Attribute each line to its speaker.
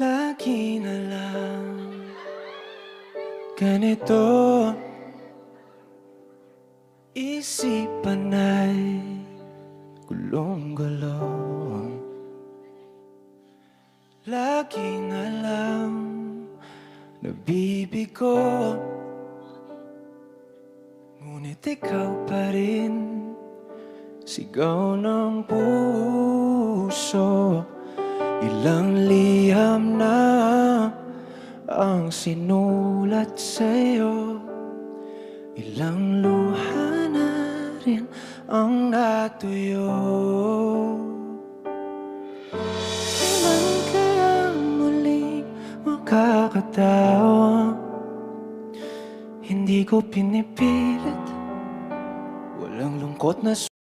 Speaker 1: Lagi na lang ganito. Isipan ay gulong-gulong. Lagi na lang nabibigo. Ngunit ikaw pa rin Sigaw ng puso Ilang liham na ang sinulat sa'yo. Ilang luha na rin ang natuyo. Kailan kaya muling makakatawa. Hindi ko pinipilit. Walang lungkot na